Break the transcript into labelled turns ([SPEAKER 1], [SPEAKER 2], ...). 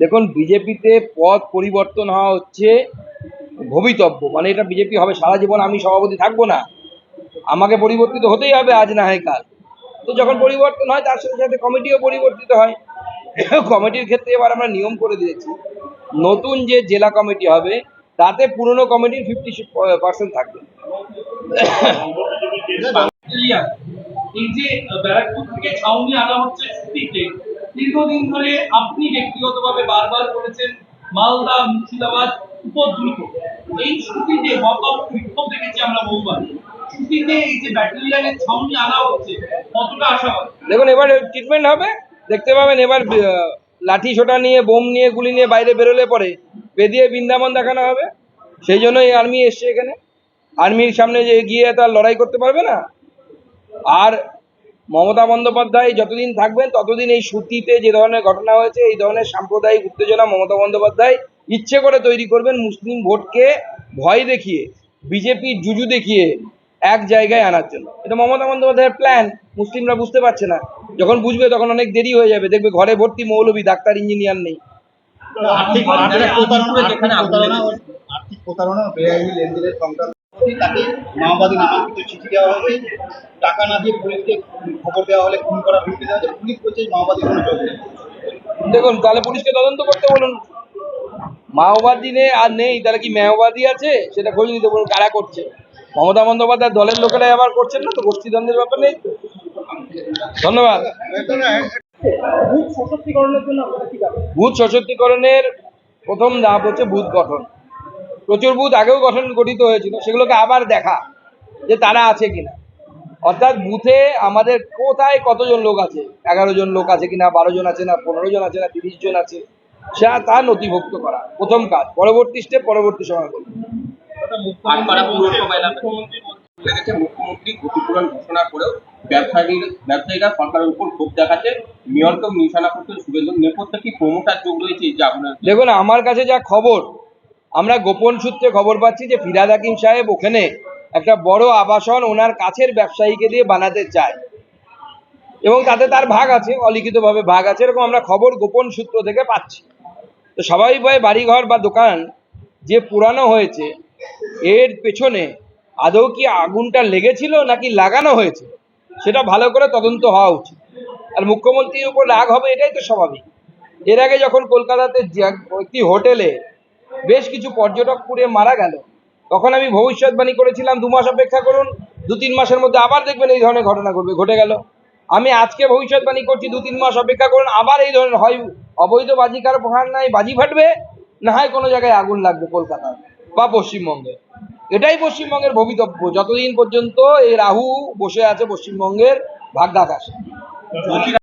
[SPEAKER 1] দেখুন, বিজেপিতে পদ পরিবর্তন হওয়া হচ্ছে ভবিতব্য। মানে এটা বিজেপি হবে সারা জীবন, আমি সভাপতি থাকব না। আমাকে পরিবর্তিত হতেই হবে আজ না হয় কাল। তো যখন পরিবর্তন হয়, তার সাথে সাথে কমিটিও পরিবর্তিত হয়। কমিটির ক্ষেত্রে এবার আমরা নিয়ম করে দিয়েছি। নতুন যে জেলা কমিটি হবে, তাতে পুরনো কমিটির ফিফটি পার্সেন্ট থাকবে।
[SPEAKER 2] ব্যারাকপুর থেকে ছাউনি আনা হচ্ছে দীর্ঘদিন ধরে আপনি ব্যক্তিগতভাবে বারবার বলেছেন মালদা, মুর্শিদাবাদ উপদ্রুত। এই ছুটিতে হতাশ বিক্ষোভ দেখেছি আমরা বহুবার। ছুটিতে এই যে আনা হচ্ছে, কতটা
[SPEAKER 1] দেখুন, এবার ট্রিটমেন্ট হবে। দেখতে পাবেন, এবার লাঠি ছোটা নিয়ে, বোম নিয়ে, গুলি নিয়ে বাইরে বেরোলে পরে বেদিয়ে বৃন্দাবন দেখানো হবে। সেই জন্যই আর্মি এসছে এখানে। আর্মির সামনে যে গিয়ে তার লড়াই করতে পারবে না। আর মমতা বন্দ্যোপাধ্যায় যতদিন থাকবেন ততদিন এই সুতিতে যে ধরনের ঘটনা হয়েছে এই ধরনের সাম্প্রদায়িক উত্তেজনা মমতা বন্দ্যোপাধ্যায় ইচ্ছে করে তৈরি করবেন মুসলিম ভোটকে ভয় দেখিয়ে বিজেপি জুজু দেখিয়ে এক জায়গায় আনার জন্য। এটা মমতা বন্দ্যোপাধ্যায়ের প্ল্যান মুসলিমরা বুঝতে পারছে না। যখন বুঝবে তখন অনেক দেরি হয়ে যাবে দেখবে ঘরে ভর্তি মৌলবী ডাক্তার ইঞ্জিনিয়ার নেই।
[SPEAKER 3] আর্থিক প্রতারণা আর্থিক প্রতারণা বেআইনি লেনদেনের সংক্রান্ত তাকে মাওবাদী নামাঙ্কিত চিঠি দেওয়া হবে টাকা না দিয়ে পুলিশকে খবর দেওয়া হলে খুন করার হুমকি দেওয়া হচ্ছে পুলিশ বলছে মাওবাদী কোনো যোগ নেই।
[SPEAKER 1] দেখুন তাহলে পুলিশকে তদন্ত করতে বলুন। মাওবাদী নেই আর নেই। তাহলে কি মাওবাদী আছে? সেটা খোঁজ নিতে বলুন কারা করছে? মমতা বন্দ্যোপাধ্যায় দলের লোকেরাই আবার করছেন না তো? গোষ্ঠীদ্বন্দ্বের ব্যাপার নেই? ধন্যবাদ। বুথ সশক্তিকরণের প্রথম ধাপ হচ্ছে বুথ গঠন। প্রচুর বুথ আগেও গঠন গঠিত হয়েছিল সেগুলোকে আবার দেখা যে তারা আছে কিনা। অর্থাৎ বুথে আমাদের কোথায় কতজন লোক আছে? এগারো জন লোক আছে কিনা বারো জন আছে না পনেরো জন আছে না তিরিশ জন আছে সেটা তা নথিভুক্ত করা। প্রথম কাজ পরবর্তী স্টেপ পরবর্তী সময় করবে
[SPEAKER 4] মুখ্যমন্ত্রী ক্ষতিপূরণ ঘোষণা করেও ব্যবসায়ী ব্যবসায়ীরা সরকারের উপর ক্ষোভ দেখাচ্ছে। মেয়রকেও নিশানা করতে শুভেন্দু। নেপথ্যে কি প্রমোটার যোগ রয়েছে এই যে আপনার
[SPEAKER 1] দেখুন আমার কাছে যা খবর আমরা গোপন সূত্রে খবর পাচ্ছি যে ফিরাদ হাকিম সাহেব ওখানে একটা বড় আবাসন ওনার কাছের ব্যবসায়ীকে দিয়ে বানাতে চায়। এবং তাতে তার ভাগ আছে, অলিখিতভাবে ভাগ আছে, এরকম আমরা খবর গোপন সূত্র থেকে পাচ্ছি। তো স্বাভাবিকভাবে বাড়িঘর বা দোকান যে পুরানো হয়েছে, এর পেছনে আদৌ কি আগুনটা লেগেছিল নাকি লাগানো হয়েছে, সেটা ভালো করে তদন্ত হওয়া উচিত। আর মুখ্যমন্ত্রীর উপর রাগ হবে, এটাই তো স্বাভাবিক। এর আগে যখন কলকাতাতে একটি হোটেলে বেশ কিছু পর্যটক পুড়ে মারা গেল। তখন আমি ভবিষ্যৎবাণী করেছিলাম, দু মাস অপেক্ষা করুন, দু তিন মাসের মধ্যে আবার দেখবেন এই ধরনের ঘটনা ঘটবে, ঘটে গেল। আমি আজকে ভবিষ্যৎবাণী করছি, দু তিন মাস অপেক্ষা করুন, আবার এই ধরনের হয়। অবৈধ বাজি কারও নাই, বাজি ফাটবে, না হয় কোনো জায়গায় আগুন লাগবে কলকাতায় বা পশ্চিমবঙ্গে। এটাই পশ্চিমবঙ্গের ভবিতব্য। যতদিন পর্যন্ত এই রাহু বসে আছে পশ্চিমবঙ্গের ভাগ্যাকাশে।